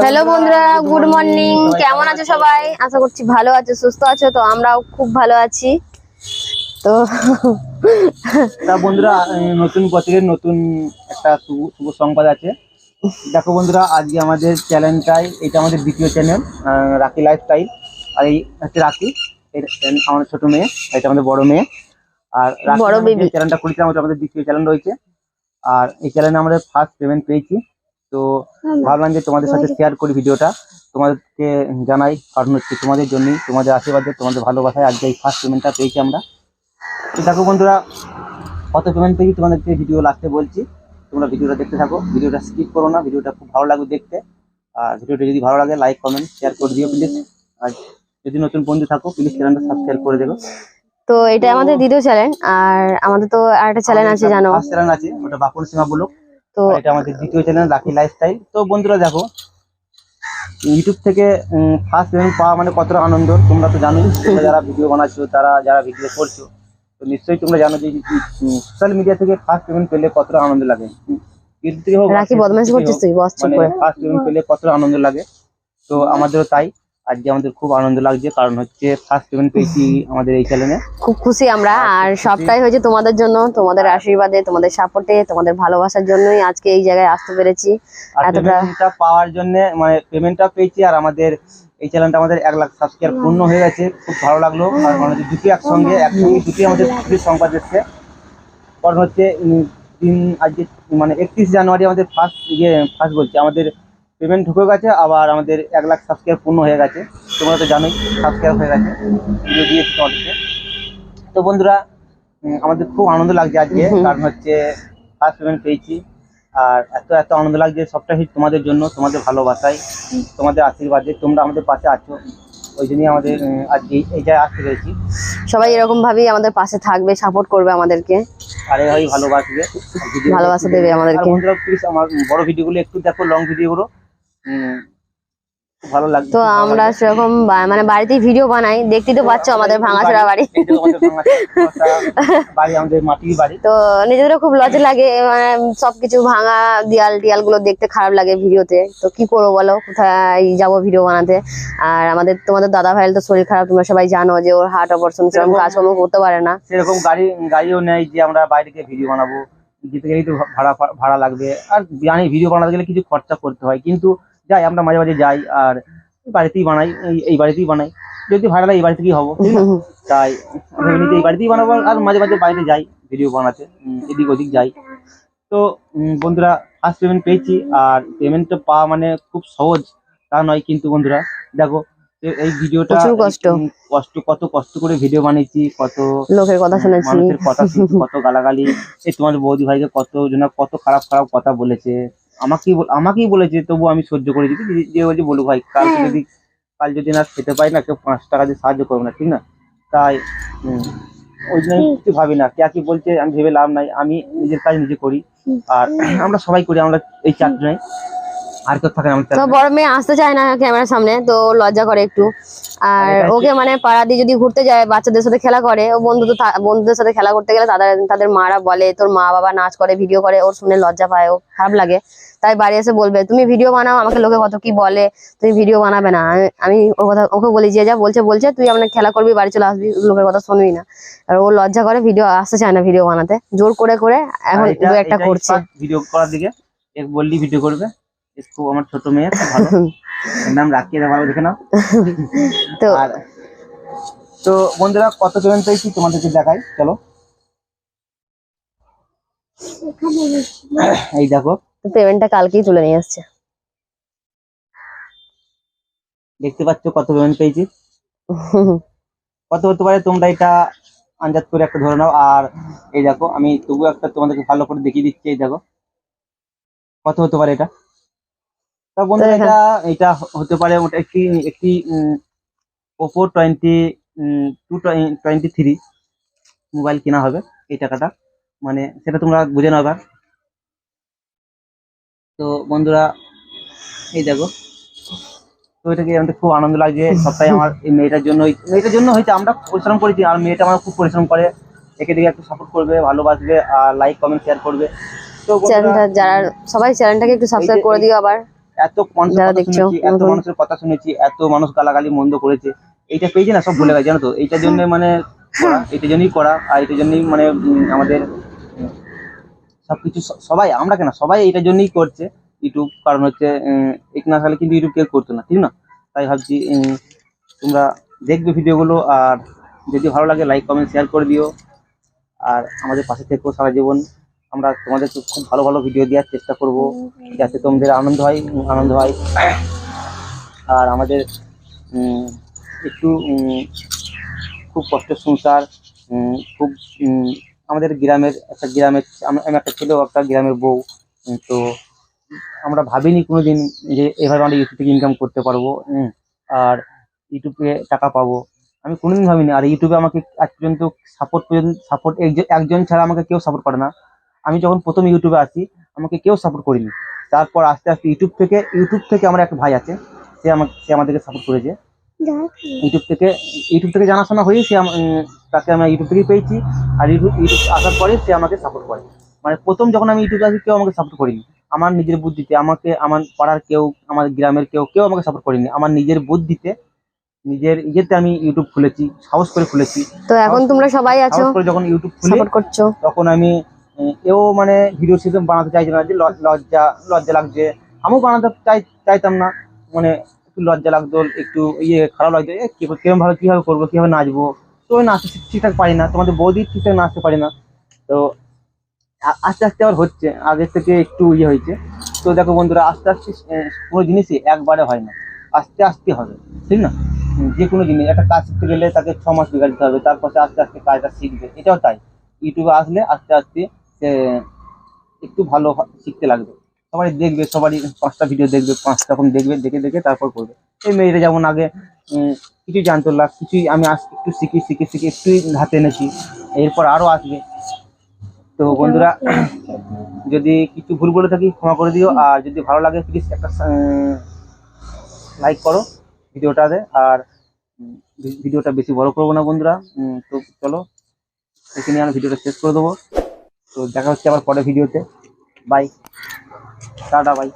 Hello বন্ধুরা good morning কেমন আছো সবাই? আশা করছি ভালো আছো সুস্থ আছো তো আমরাও খুব ভালো আছি। তো তা বন্ধুরা নতুন বছরের নতুন একটা শুভ সংবাদ আছে। দেখো বন্ধুরা আজকে আমাদের চ্যানেলটাই এটা আমাদের দ্বিতীয় চ্যানেল রাকি লাইফস্টাইল আর এই হচ্ছে রাকি এর আমাদের ছোট মেয়ে এটা আমাদের বড় মেয়ে। আর বড়। চ্যানেলটা ওটা আমাদের দ্বিতীয় চ্যানেল রয়েছে। আর এই চ্যানেলে আমাদের ফার্স্ট পেমেন্ট পেয়েছি। তো ভাবলাম যে তোমাদের সাথে শেয়ার করি ভিডিওটা। তোমাদেরকে জানাই কারণ হচ্ছে তোমাদের জন্যই তোমাদের আশীর্বাদে তোমাদের ভালোবাসায় আজকে এই ফার্স্ট পেমেন্টটা পেয়েছি আমরা। দেখো বন্ধুরা কত পেমেন্ট পেয়েছি তোমাদেরকে ভিডিও লাস্টে বলছি। তোমরা ভিডিওটা দেখতে থাকো। ভিডিওটা স্কিপ করো না ভিডিওটা খুব ভালো লাগবে দেখতে। আর ভিডিওটা যদি ভালো লাগে লাইক কমেন্ট শেয়ার করে দিও প্লিজ আর যদি নতুন বন্ধু থাকো প্লিজ চ্যানেলটা সাবস্ক্রাইব করে দেবো তো এটা আমাদের দ্বিতীয় চ্যানেল আর আমাদের তো আরেকটা চ্যানেল আছে জানো। ফার্স্ট চ্যানেল আছে ওটা বাপুর সীমা বলো তো এটা আমাদের দ্বিতীয় চ্যানেল লাকি লাইফস্টাইল তো বন্ধুরা দেখো ইউটিউব থেকে ফার্স্ট পেমেন্ট পাওয়া মানে কতটা আনন্দ তোমরা তো জানোই। যারা ভিডিও বানাচ্ছো তারা যারা ভিডিও করছ তো নিশ্চয়ই তোমরা জানো যে সোশ্যাল মিডিয়া থেকে ফার্স্ট পেমেন্ট পেলে কতটা আনন্দ লাগে। ইউটিউব থেকে হোক রাখি বদমাইশ করছিস তুই বস চুপ মানে করে। ফার্স্ট পেমেন্ট পেলে কতটা আনন্দ লাগে। তো আমাদেরও তাই। আজকে আমাদের খুব আনন্দ লাগছে কারণ হচ্ছে ফার্স্ট পেমেন্ট পেয়েছি আমাদের এই চ্যানেলে খুব খুশি আমরা আর সবটাই হয়েছে তোমাদের জন্য তোমাদের আশীর্বাদে তোমাদের সাপোর্টে তোমাদের ভালোবাসার জন্যই আজকে এই জায়গায় আসতে পেরেছি। এতটা- পাওয়ার জন্য মানে পেমেন্টটা পেয়েছি আর আমাদের এই চ্যানেলটা আমাদের এক লাখ সাবস্ক্রাইব পূর্ণ হয়ে গেছে খুব ভালো লাগল। আর মানে হচ্ছে দুটি একসঙ্গে একসঙ্গে দুটি আমাদের খুশির সংবাদ এসছে। কারণ হচ্ছে দিন আজকে মানে একত্রিশ জানুয়ারি আমাদের ফার্স্ট ইয়ে ফার্স্ট বলছি আমাদের পেমেন্ট ঢুকে গেছে আবার আমাদের এক লাখ সাবস্ক্রাইব পূর্ণ হয়ে গেছে। তোমরা তো জানোই সাবস্ক্রাইব হয়ে গেছে। ভিডিও দিয়েছি তোমাদেরকে। তো বন্ধুরা আমাদের খুব আনন্দ লাগছে আজকে কারণ হচ্ছে ফার্স্ট পেমেন্ট পেয়েছি। আর এত এত আনন্দ লাগছে সবটা হচ্ছে তোমাদের জন্য তোমাদের ভালোবাসায় তোমাদের আশীর্বাদে তোমরা আমাদের পাশে আছো। ওই জন্যই আমাদের আজকে এই- জায়গায় আসতে পেরেছি। সবাই এরকম ভাবেই আমাদের পাশে থাকবে সাপোর্ট করবে আমাদেরকে। আরে এভাবেই ভালোবাসবে। ভালোবাসা দেবে আমাদেরকে। বন্ধুরা প্লিজ আমার বড় ভিডিওগুলো একটু দেখো লং ভিডিওগুলো ভালো লাগবে তো আমরা সেরকম মানে বাড়িতেই ভিডিও বানাই দেখতেই তো পাচ্ছ আমাদের ভাঙাচোরা বাড়ি। বাড়ি আমাদের মাটির বাড়ি। তো নিজেদেরও খুব লজ্জা লাগে মানে সবকিছু ভাঙা দেয়াল টিয়ালগুলো দেখতে খারাপ লাগে ভিডিওতে। তো কি করব বলো কোথায় যাব ভিডিও বানাতে? আর আমাদের তোমাদের দাদা ভাইয়ের তো শরীর খারাপ তোমরা সবাই জানো যে ওর হার্ট অপারেশন সেরকম কাজকর্ম করতে পারে না। সেরকম গাড়ি গাড়িও নেই যে আমরা বাইরে গিয়ে ভিডিও বানাবো। যেতে গেলেই তো ভাড়া ভাড়া লাগবে। আর জানি ভিডিও বানাতে গেলে কিছু খরচা করতে হয়। কিন্তু যাই আমরা মাঝে মাঝে যাই আর বাড়িতেই বানাই এই- বাড়িতেই বানাই। যদি ভাড়া লাগে এই বাড়ি থেকেই হব। তাই এমনিতে এই বাড়িতেই বানাবো আর মাঝে মাঝে বাইরে যাই ভিডিও বানাতে এদিক ওদিক যাই। তো বন্ধুরা ফার্স্ট পেমেন্ট পেয়েছি আর পেমেন্ট পেমেন্টটা পাওয়া মানে খুব সহজ তা নয় কিন্তু বন্ধুরা দেখো এই ভিডিওটা কষ্ট। কষ্ট কত কষ্ট করে ভিডিও বানিয়েছি কত লোকের কথা শুনেছি। মানুষের কথা শুনছি, কত গালাগালি এই তোমার বৌদি ভাইকে কত জন কত খারাপ খারাপ কথা বলেছে আমাকেই বল- আমাকেই বলেছে তবু আমি সহ্য করে দিচ্ছি যে বলছি বলুক ভাই কাল যদি কাল যদি না খেতে পাই না কেউ পাঁচ টাকা দিয়ে সাহায্য করব না ঠিক না? তাই ওই জন্য কিছু ভাবি না। কে কি বলছে আমি ভেবে লাভ নাই। আমি নিজের কাজ নিজে করি। আর আমরা সবাই করি আমরা এই চারজনে আর কেউ থাকে না তো বড় মেয়ে আসতে চায় না ক্যামেরার সামনে তো লজ্জা করে একটু। আর ওকে মানে পাড়া দিয়ে যদি ঘুরতে যায় বাচ্চাদের সাথে খেলা করে ও বন্ধু তো বন্ধুদের সাথে খেলা করতে গেলে তাদের তাদের মারা বলে তোর মা বাবা নাচ করে ভিডিও করে ওর শুনে লজ্জা পায় ও খারাপ লাগে। তাই বাড়ি এসে বলবে তুমি ভিডিও বানাও আমাকে লোকে কত কি বলে তুমি ভিডিও বানাবে না। আমি- ওর কথা ওকে বলি যে যা বলছে বলছে তুই আমরা খেলা করবি বাড়ি চলে আসবি লোকের কথা শুনবি না। আর ও লজ্জা করে ভিডিও আসতে চায় না ভিডিও বানাতে জোর করে করে এখন একটা করছে। ভিডিও করার দিকে বললি ভিডিও করবে। খুব আমার ছোট মেয়ে ভালো। নাম রাখিয়ে ভালো দেখে নাও। তো আর তো বন্ধুরা কত পেমেন্ট পেয়েছি তোমাদেরকে দেখাই চলো। এই দেখো। পেমেন্টটা কালকেই তুলে নিয়ে আসছে। দেখতে পাচ্ছ কত পেমেন্ট পেয়েছি। কত হতে পারে তোমরা এটা আন্দাজ করে একটা ধরে নাও। আর এই দেখো আমি তবু একটা তোমাদেরকে ভালো করে দেখিয়ে দিচ্ছি এই দেখো। কত হতে পারে এটা? তা বন্ধুরা দেখা। এটা এটা হতে পারে ওটা একটি একটি Oppo twenty two twenty three mobile কেনা হবে এই টাকাটা। মানে সেটা তোমরা বুঝে নাও এবার। তো বন্ধুরা এই দেখো। তো এটাকে আমাদের খুব আনন্দ লাগছে সবটাই আমার এই মেয়েটার জন্য মেয়েটার জন্য হয়েছে আমরা পরিশ্রম করেছি আর মেয়েটা আমার খুব পরিশ্রম করে। একে দিকে একটু সাপোর্ট করবে ভালোবাসবে আর লাইক কমেন্ট শেয়ার করবে। তো যারা সবাই চ্যানেলটাকে একটু সাবস্ক্রাইব করে দিও আবার। এত মানুষের কথা শুনেছি এত মানুষ গালাগালি মন্দ করেছে। এইটা পেয়েছে না? সব ভুলে গেছে জানো তো? এইটার জন্য মানে করা এইটার জন্যই করা আর এইটার জন্যই মানে আমাদের সবকিছু সবাই আমরা কেন? সবাই এইটার জন্যই করছে ইউটিউব। কারণ হচ্ছে এক না থাকলে কিন্তু ইউটিউব কেউ করতো না ঠিক না? তাই ভাবছি তোমরা দেখবে ভিডিওগুলো আর যদি ভালো লাগে লাইক কমেন্ট শেয়ার করে দিও। আর আমাদের পাশে থেকেও সারা জীবন। আমরা তোমাদেরকে খুব ভালো ভালো ভিডিও দেওয়ার চেষ্টা করব। যাতে তোমাদের আনন্দ হয় আনন্দ হয়। আর আমাদের একটু খুব কষ্টের সংসার খুব আমাদের গ্রামের একটা গ্রামের, আমি একটা ছেলেও একটা গ্রামের বউ তো আমরা ভাবিনি কোনো দিন যে এভাবে আমরা ইউটিউব থেকে ইনকাম করতে পারব আর ইউটিউবে টাকা পাবো। আমি কোনোদিন ভাবিনি, আর ইউটিউবে আমাকে আজ পর্যন্ত সাপোর্ট পর্যন্ত সাপোর্ট একজন ছাড়া আমাকে কেউ সাপোর্ট করে না। আমি যখন প্রথম ইউটিউবে আসি আমাকে কেউ সাপোর্ট করিনি। তারপর আস্তে আস্তে ইউটিউব থেকে ইউটিউব থেকে আমার একটা ভাই আছে সে আমাকে সে আমাদেরকে সাপোর্ট করেছে। ইউটিউব থেকে ইউটিউব থেকে জানাশোনা হয়ে সে আম- তাকে আমি ইউটিউব থেকেই পেয়েছি। আর ইউটিউব ইউটিউব আসার পরে সে আমাকে সাপোর্ট করে। মানে প্রথম যখন আমি ইউটিউবে আসি কেউ আমাকে সাপোর্ট করিনি। আমার নিজের বুদ্ধিতে আমাকে আমার পাড়ার কেউ আমার গ্রামের কেউ কেউ আমাকে সাপোর্ট করেনি। আমার নিজের বুদ্ধিতে নিজের ইয়েতে আমি ইউটিউব খুলেছি সাহস করে খুলেছি। তো এখন তোমরা সবাই আছো যখন ইউটিউব খুলি তখন আমি এও মানে ভিডিও সিস্টেম বানাতে চাইছিলাম না যে লজ্জা লজ্জা লাগছে। আমিও বানাতে চাই চাইতাম না। মানে একটু লজ্জা লাগতো একটু ইয়ে খারাপ লাগতো এ, কি কীরকম ভাবে কীভাবে করব কীভাবে নাচবো? তো নাচতে ঠিকঠাক পারি না। তোমাদের বৌদি ঠিকঠাক নাচতে পারি না। তো আস্তে আস্তে আবার হচ্ছে। আগের থেকে একটু ইয়ে হয়েছে। তো দেখো বন্ধুরা আস্তে আস্তে কোনো জিনিসই একবারে হয় না। আস্তে আস্তে হবে ঠিক না? যে কোনো জিনিস একটা কাজ শিখতে গেলে তাকে ছ মাস বিঘা দিতে হবে তারপর আস্তে আস্তে কাজটা শিখবে। এটাও তাই। ইউটিউবে আসলে আস্তে আস্তে একটু ভালো শিখতে লাগবে। সবাই দেখবে, সবারই পাঁচটা ভিডিও দেখবে পাঁচ রকম দেখবে, দেখে দেখে তারপর করবে। এই মেয়েরা যেমন আগে কিছুই জানতো না, কিছুই আমি আজ একটু শিখি শিখি শিখি, একটুই হাতে এনেছি। এরপর আরও আসবে। তো বন্ধুরা, যদি কিছু ভুল বলে থাকি, ক্ষমা করে দিও। আর যদি ভালো লাগে প্লিজ একটা লাইক করো ভিডিওটাতে। আর ভিডিওটা বেশি বড় করব না বন্ধুরা। তো চলো এখানে আমি ভিডিওটা শেষ করে দেবো। তো দেখা হচ্ছে আবার পরে ভিডিওতে বাই টাটা বাই